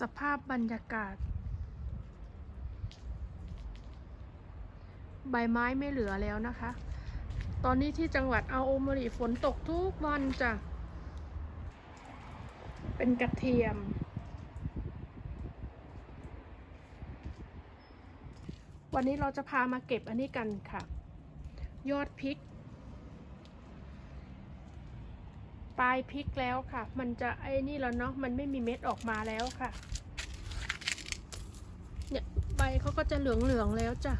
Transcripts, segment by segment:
สภาพบรรยากาศ ใบไม้ไม่เหลือแล้วนะคะ ตอนนี้ที่จังหวัดอาโอมริฝนตกทุกวันจ้ะ เป็นกระเทียม วันนี้เราจะพามาเก็บอันนี้กันค่ะ ยอดพริก ปลายพริกแล้วค่ะ มันจะไอ้นี่แล้วเนาะ มันไม่มีเม็ดออกมาแล้วค่ะ เนี่ยใบเขาก็จะเหลืองๆแล้วจ้ะ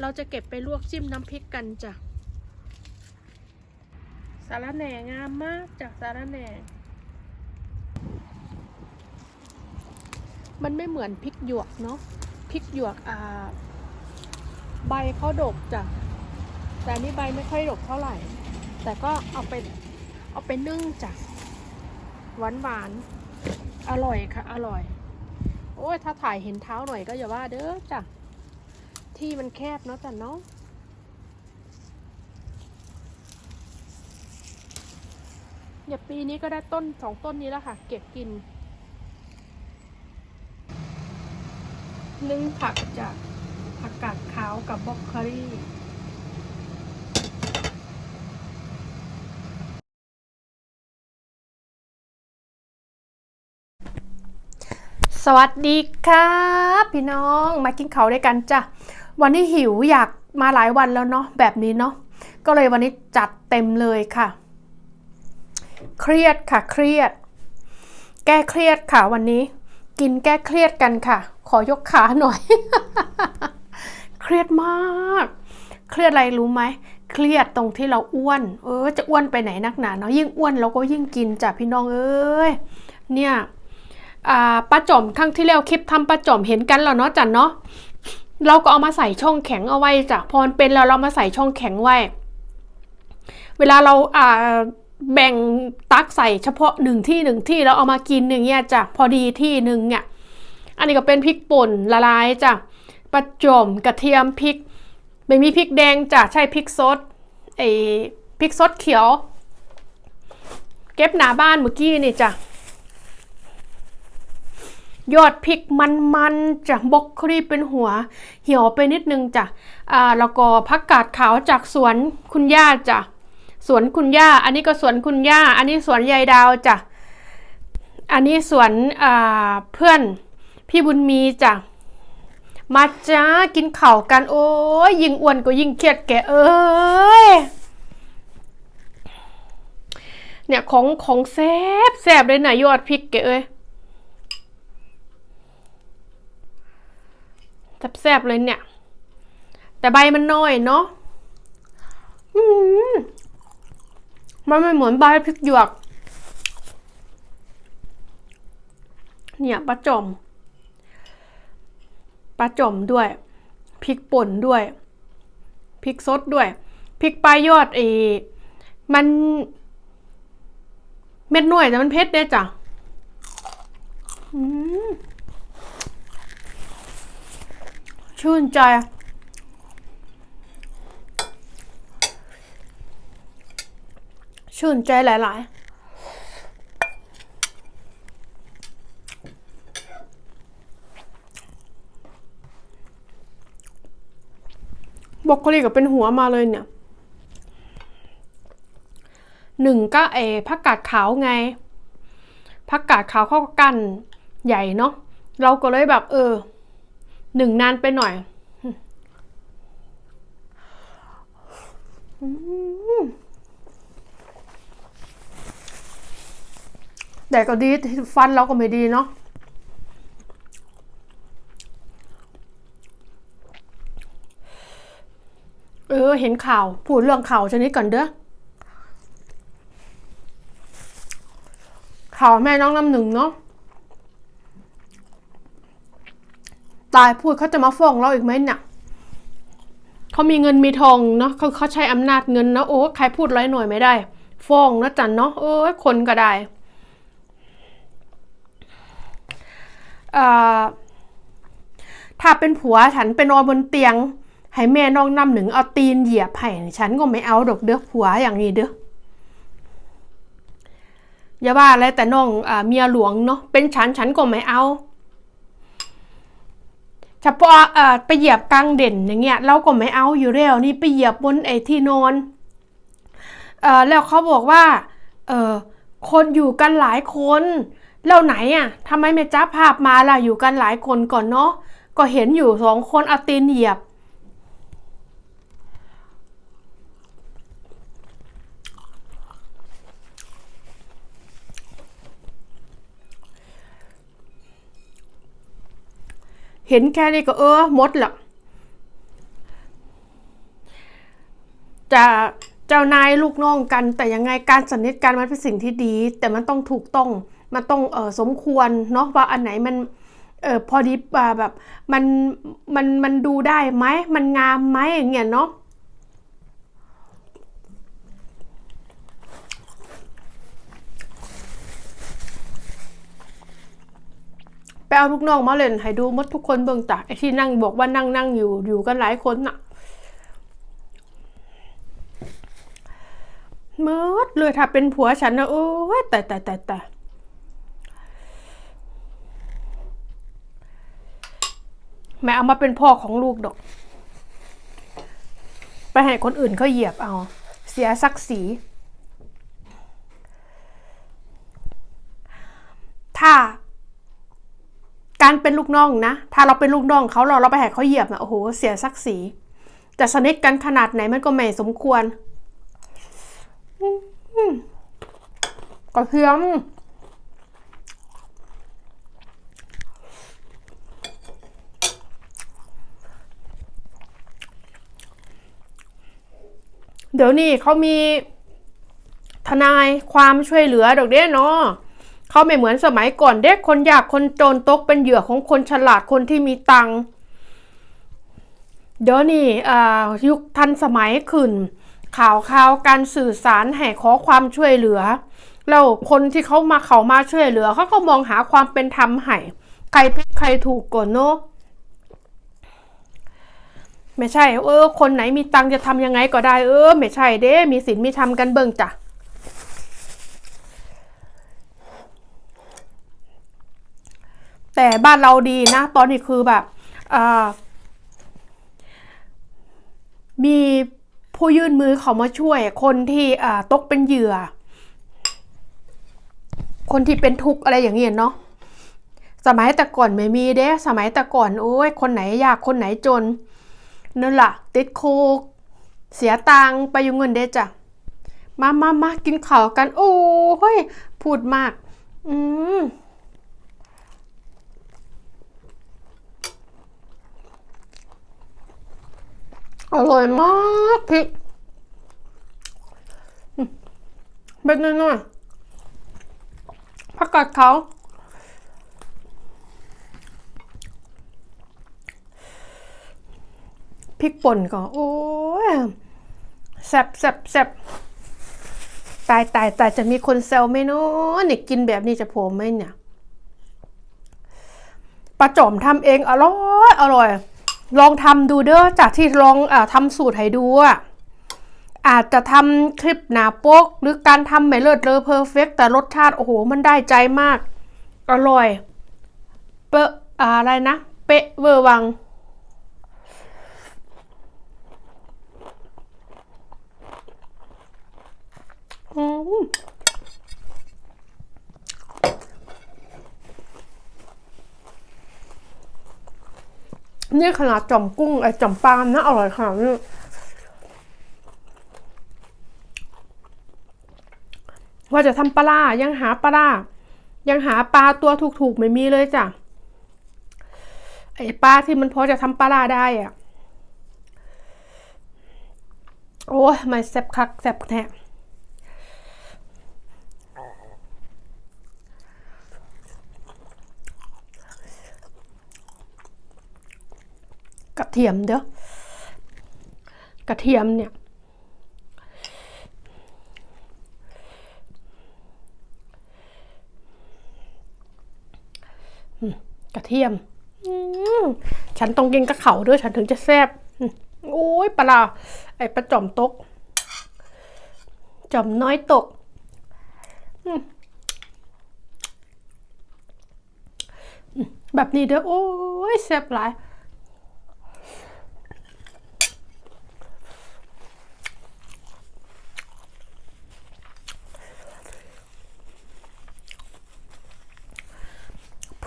เราจะเก็บไปลวกจิ้มน้ำพริกกันจ้ะ สาระแหน่งามมากจากสาระแหน่ มันไม่เหมือนพริกหยวกเนาะ พริกหยวกอ่า ใบเขาดกจ้ะ แต่นนี่ใบไม่ค่อยดกเท่าไหร่ แต่ก็เอาไปเอาไปนึ่งจ้ะหวานหวานๆอร่อยค่ะ อร่อย โอ้ยถ้าถ่ายเห็นเท้าหน่อยก็อย่าว่าเด้อจ้ะที่มันแคบเนาะจ้ะเนาะเนี่ยปีนี้ก็ได้ต้นสองต้นนี้แล้วค่ะ เก็บกินนึ่งผักจากผักกาดขาวกับบล็อกโคลี่ สวัสดีครับพี่น้องมากินเขาวด้วยกันจ้ะวันนี้หิวอยากมาหลายวันแล้วเนาะแบบนี้เนาะก็เลยวันนี้จัดเต็มเลยค่ะ เครียดค่ะเครียด แก้เครียดค่ะวันนี้ กินแก้เครียดกันค่ะ ขอยกขาหน่อย เครียดมาก เครียดอะไรรู้ไหมเครียดตรงที่เราอ้วน เออ จะอ้วนไปไหนนักหนาเนาะยิ่งอ้วนเราก็ยิ่งกินจ้ะพี่น้องเอ้ยเนี่ย ป้าจมครั้งที่แล้วคลิปทำป้าจมเห็นกันแล้วเนาะจันเนาะเราก็เอามาใส่ช่องแข็งเอาไว้จ้ะพอมันเป็นแล้วเรามาใส่ช่องแข็งไว้ เวลาเราอ่าแบ่งตักใส่เฉพาะหนึ่งที่หนึ่งที่แล้วเอามากินอย่งเงี้ยจ้ะพอดีที่หนึ่งเนี่ยอันนี้ก็เป็นพริกป่นละลายจ้ะป้าจมกระเทียมพริกไม่มีพริกแดงจ้ะใช่พริกสดไอ้พริกสดเขียว เก็บหนาบ้านเมื่อกี้นี่จ้ะ ยอดพริกมันๆจากบกคลีเป็นหัว เหี่ยวไปนิดนึงจ้ะอ่าแล้วก็ผักกาดขาวจากสวนคุณย่าจ้ะสวนคุณย่า อันนี้ก็สวนคุณย่า อันนี้สวนยายดาวจ้ะอันนี้สวนอ่าเพื่อนพี่บุญมีจ้ะมาจ้ากินข่ากันโอ้ยยิ่งอ้วนก็ยิ่งเครียดแกเอ้ยเนี่ยของของแซบแซบเลยนะยอดพริกแกเอ้ย แซ่บๆเลยเนี่ย แต่ใบมันน้อยเนาะมันไม่เหมือนใบพริกหยวก เนี่ยปลาจอมปลาจอมด้วยพริกป่นด้วยพริกสดด้วยพริกปลายยอดเอมันเม็ดหน่วยแต่มันเผ็ดเด้จ้ะอืม ชื่นใจ ชื่นใจหลาย ๆบอกโคลีก็เป็นหัวมาเลยเนี่ยหนึ่งก็เอผักกาดขาวไงผักกาดขาวเข้ากันใหญ่เนาะเราก็เลยแบบเออ หนึ่งนานไปหน่อยแต่ก็ดีฟันเราก็ไม่ดีเนาะเออ เห็นข่าวพูดเรื่องข่าวชนิดก่อนเด้อข่าวแม่น้องน้ำหนึ่งเนาะ ตายพูดเขาจะมาฟ้องเราอีกไหมเนี่ยเขามีเงินมีทองเนาะเขาเขาใช้อำนาจเงินนะโอ้ใครพูดร้อยหน่วยไม่ได้ ฟ้องนะจันเนาะเอ้คนก็ได้อ่าถ้าเป็นผัวฉันไปนอนบนเตียง ให้แม่น้องนำหนึ่งเอาตีนเหยียบให้ฉันก็ไม่เอาดอกเด้อผัวอย่างนี้เด้ออย่าว่าอะไรแต่น้องอเมียหลวงเนาะเป็นฉันฉันก็ไม่เอา เฉพาะเอ่อไปเหยียบกลางเด่นอย่างเงี้ยเราก็ไม่เอาอยู่แล้วนี่ไปเหยียบบนไอ้ที่นอนเอ่อแล้วเขาบอกว่าเออคนอยู่กันหลายคนแล้วไหนอะทำไมไม่จับภาพมาล่ะอยู่กันหลายคนก่อนเนาะก็เห็นอยู่สองคนเอาตีนเหยียบ เห็นแค่นี้ก็เออมดละจะเจ้านายลูกน้องกัน แต่ยังไงการสนิทกันมันเป็นสิ่งที่ดี แต่มันต้องถูกต้องมันต้องเออสมควรเนาะว่าอันไหนมันเออพอดีแบบมันมันมันดูได้ไหมมันงามไหมอย่างเงี้ยเนาะ เอาลูกน้องมาเล่นให้ดูมดทุกคนเบิ่งจ้ะไอ้ที่นั่งบอกว่านั่งนั่งอยู่อยู่กันหลายคนน่ะมดเลยถ้าเป็นผัวฉันนะโอ้ยแต่แต่แต่แต่แม่เอามาเป็นพ่อของลูกดอก ไปให้คนอื่นเขาเหยียบเอา เสียศักดิ์ศรีถ้า การเป็นลูกน้องนะ ถ้าเราเป็นลูกน้องเขาเราเราไปให้เขาเหยียบนะโอ้โหเสียศักดิ์ศรีจะสนิทกันขนาดไหนมันก็ไม่สมควรกระเทียมเดี๋ยวนี้เขามีทนายความช่วยเหลือดอกเด้เนาะ เขาไม่เหมือนสมัยก่อนเด็กคนยากคนจนตกเป็นเหยื่อของคนฉลาดคนที่มีตังค์เดี๋ยวนี้อ่ายุคทันสมัยขึ้น ข่าวข่าวการสื่อสารให้ขอความช่วยเหลือแล้วคนที่เขามาเขามาช่วยเหลือเขาก็มองหาความเป็นธรรมให้ใครผิดใครถูกก่อนเนาะไม่ใช่ เออ คนไหนมีตังค์จะทำยังไงก็ได้ เออ ไม่ใช่เด้ มีศีลมีธรรมกันเบิ่งจ้ะ แต่บ้านเราดีนะ ตอนนี้คือแบบมีผู้ยื่นมือเขามาช่วย คนที่ตกเป็นเหยื่อ คนที่เป็นทุกข์อะไรอย่างเงี้ยเนาะสมัยแต่ก่อนไม่มีเด้ สมัยแต่ก่อนโอ้ยคนไหนยากคนไหนจนนั่นล่ะ ติดคุกเสียตังไปอยู่เงินเด้จ้ะมามามากินข้าวกัน โอ้ยพูดมาก อืม อร่อยมากพริกเบ็ดน้อยๆผักกาดขาวพริกป่นก็โอ้ยแซ่บแซ่บแซ่บตายตายตายจะมีคนแซวไหมเนาะเนี่ยกินแบบนี้จะโผมไหมเนี่ยปลาจอมทำเองอร่อย อร่อย ลองทำดูเด้อจากที่ลองอทำสูตรให้ดูอะอาจจะทำคลิปหนาโป๊ก หรือการทำไม่เลิศเลอเพอร์เฟกแต่รสชาติ โอ้โห มันได้ใจมาก อร่อยเปอะอะไรนะ เป๊ะเวอร์วัง อืม นี่ขนาดจ่อมกุ้งไอ้จ่อมปลานะอร่อยขนาดนี้ว่าจะทำปลาร้ายังหาปลายังหาปลาตัวถูกๆไม่มีเลยจ้ะไอ้ปลาที่มันพอจะทำปลาได้อะโอ้ยไม่แซ่บคักแซ่บแท้ กระเทียมเด้อกระเทียมเนี่ย กระเทียม ฉันต้องกินกระเขาด้วยฉันถึงจะแซ่บโอ้ยปลาไอ้ปลาจอมตก จอมน้อยตก แบบนี้เด้อโอ้ยแซ่บหลาย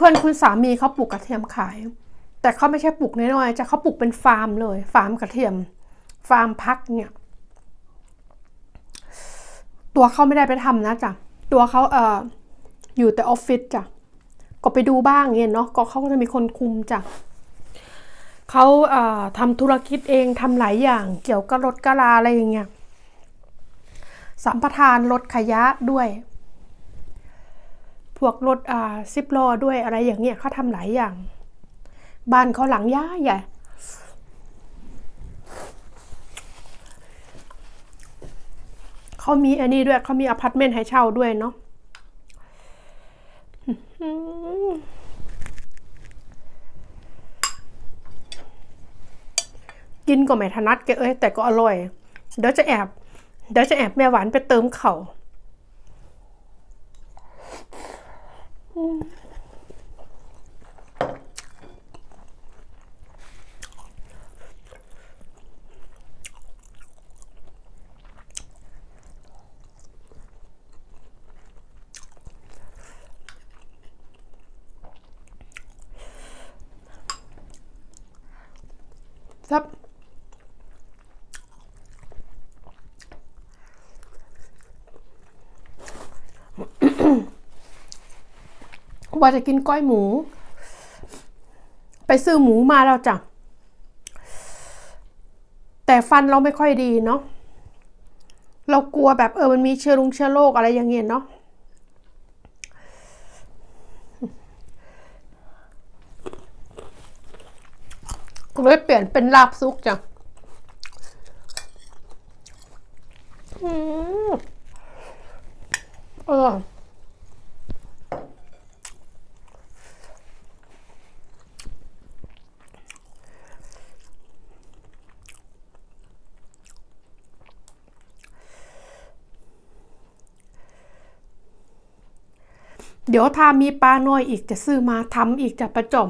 พื่อนคุณสามีเขาปลูกกระเทียมขาย แต่เขาไม่ใช่ปลูกน้อยๆจะเขาปลูกเป็นฟาร์มเลย ฟาร์มกระเทียม ฟาร์มพักเนี่ย ตัวเขาไม่ได้ไปทำนะจ๊ะตัวเขาเอ่ออยู่แต่ออฟฟิศจ้ะก็ไปดูบ้างเงี้ยเนาะก็เขาก็จะมีคนคุมจ้ะเขาเอ่อทำธุรกิจเองทำหลายอย่าง เกี่ยวกับรถกะลาอะไรอย่างเงี้ยสัมปทานรถขยะด้วย พวกรถอ่าซิปล้อด้วยอะไรอย่างเงี้ยเขาทำหลายอย่าง บ้านเขาหลังย่าใหญ่เขามีอันนี้ด้วยเขามีอพาร์ตเมนต์ให้เช่าด้วยเนาะกินก็ไม่ถนัดแกเอ้ยแต่ก็อร่อย เดี๋ยวจะแอบ เดี๋ยวจะแอบแม่หวานไปเติมเขา่า ครับ ว่าจะกินก้อยหมู ไปซื้อหมูมาแล้วจ้ะ แต่ฟันเราไม่ค่อยดีเนาะ เรากลัวแบบเออมันมีเชื้อรุงเชื้อโรคอะไรอย่างเงี้ยเนาะก็เลยเปลี่ยนเป็นลาบซุกจ้ะอืมออ ดี๋ยวถ้ามีปลาน้อยอีกจะซื้อมาทำอีกจะประจอม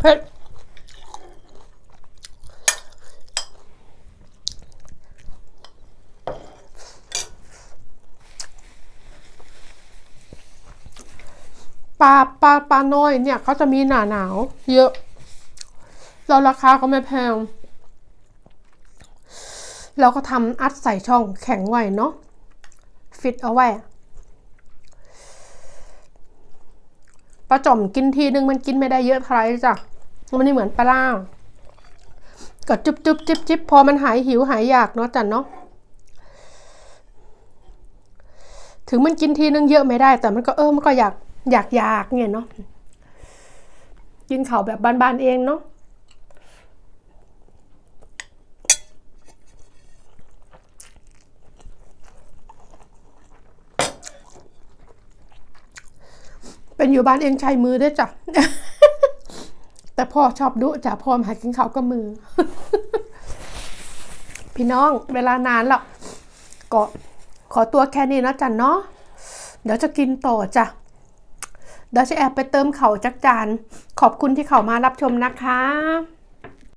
เผ็ดปลาปลาปลาน้อยเนี่ยเขาจะมีหนาหนาว เยอะแล้วราคาก็ไม่แพงเราก็ทำอัดใส่ช่องแข็งไว้เนาะ ฟิตเอาไว้ปลาจ่อมกินทีนึงมันกินไม่ได้เยอะเท่าไหรจ้ะมันไม่เหมือนปลาล่าก็จุบจุบจิบจิบพอมันหายหิวหายอยากเนาะจ้ะเนาะถึงมันกินทีนึงเยอะไม่ได้ แต่มันก็เออมันก็อยากอยากอยากเนี่ยเนาะกินเขาวแบบบ้านๆเองเนาะ เป็นอยู่บ้านเองใช้มือด้วยจ้ะ แต่พ่อชอบดุจ้ะพ่อมาหากินข้าวก็มือ พี่น้องเวลานานแล้วก็ขอตัวแค่นี้นะจ๊ะเนาะเดี๋ยวจะกินต่อจ้ะเดี๋ยวจะแอบไปเติมเข่าจักจาน ขอบคุณที่เขามารับชมนะคะ